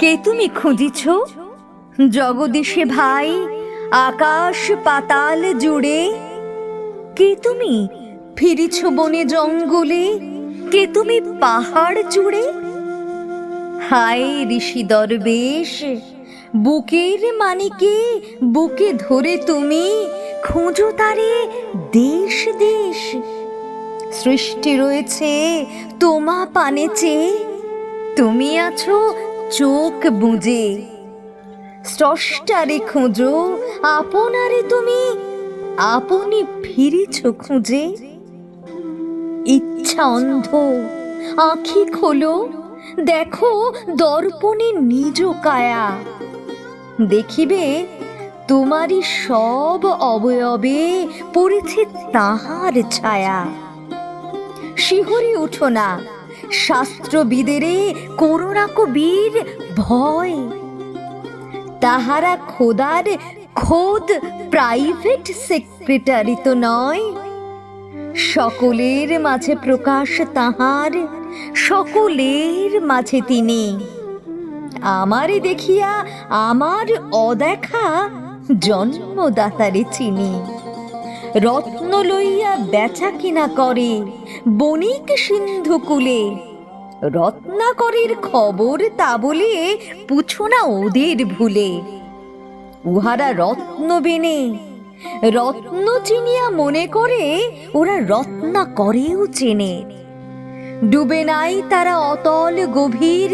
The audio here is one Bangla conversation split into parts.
কে তুমি খুঁজিছ? জগদীশে ভাই, আকাশ পাতাল জুড়ে। কে তুমি? ফিরিছ বনে জঙ্গলে। কে তুমি পাহাড় জুড়ে হায় ঋষি দরবেশ, বুকের মানিকে বুকে ধরে তুমি খোঁজো তারে দেশ দেশ। সৃষ্টি রয়েছে তোমা পানে তুমি আছো চোখ বুঝে স্রষ্টারে খোঁজো, আপনারে তুমি, আপনি ফিরেছ খুঁজে। ইচ্ছা অন্ধ, আখি খোলো, দেখো দর্পণে নিজ কায়া। দেখিবে তোমারই সব অবয়বে পড়েছে তাহার ছায়া। শিহরে উঠো না শাস্ত্রবিদেরে করোনা কবির ভয়। তাহারা খোদার খোদ প্রাইভেট সেক্রেটারি তো নয়। সকলের মাঝে প্রকাশ তাহার, সকলের মাঝে তিনি। আমারে দেখিয়া আমার অদেখা জন্মদাতারে চিনি। রত্ন লইয়া বেচা কিনা করে বণিক সিন্ধু কুলে। রত্নাকরের খবর তা বলে পুছো না ওদের ভুলে। উহারা রত্ন বেনে। রত্ন চিনিয়া মনে করে ওরা রত্না করেও চেনে। ডুবে নাই তারা অতল গভীর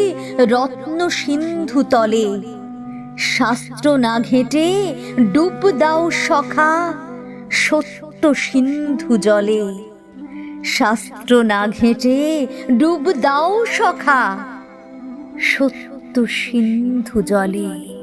রত্ন সিন্ধু তলে। শাস্ত্র না ঘেটে ডুব দাও সখা সত্য সিন্ধু জলে। শাস্ত্র না ঘেঁটে ডুব দাও সখা। সত্য সিন্ধু জলে।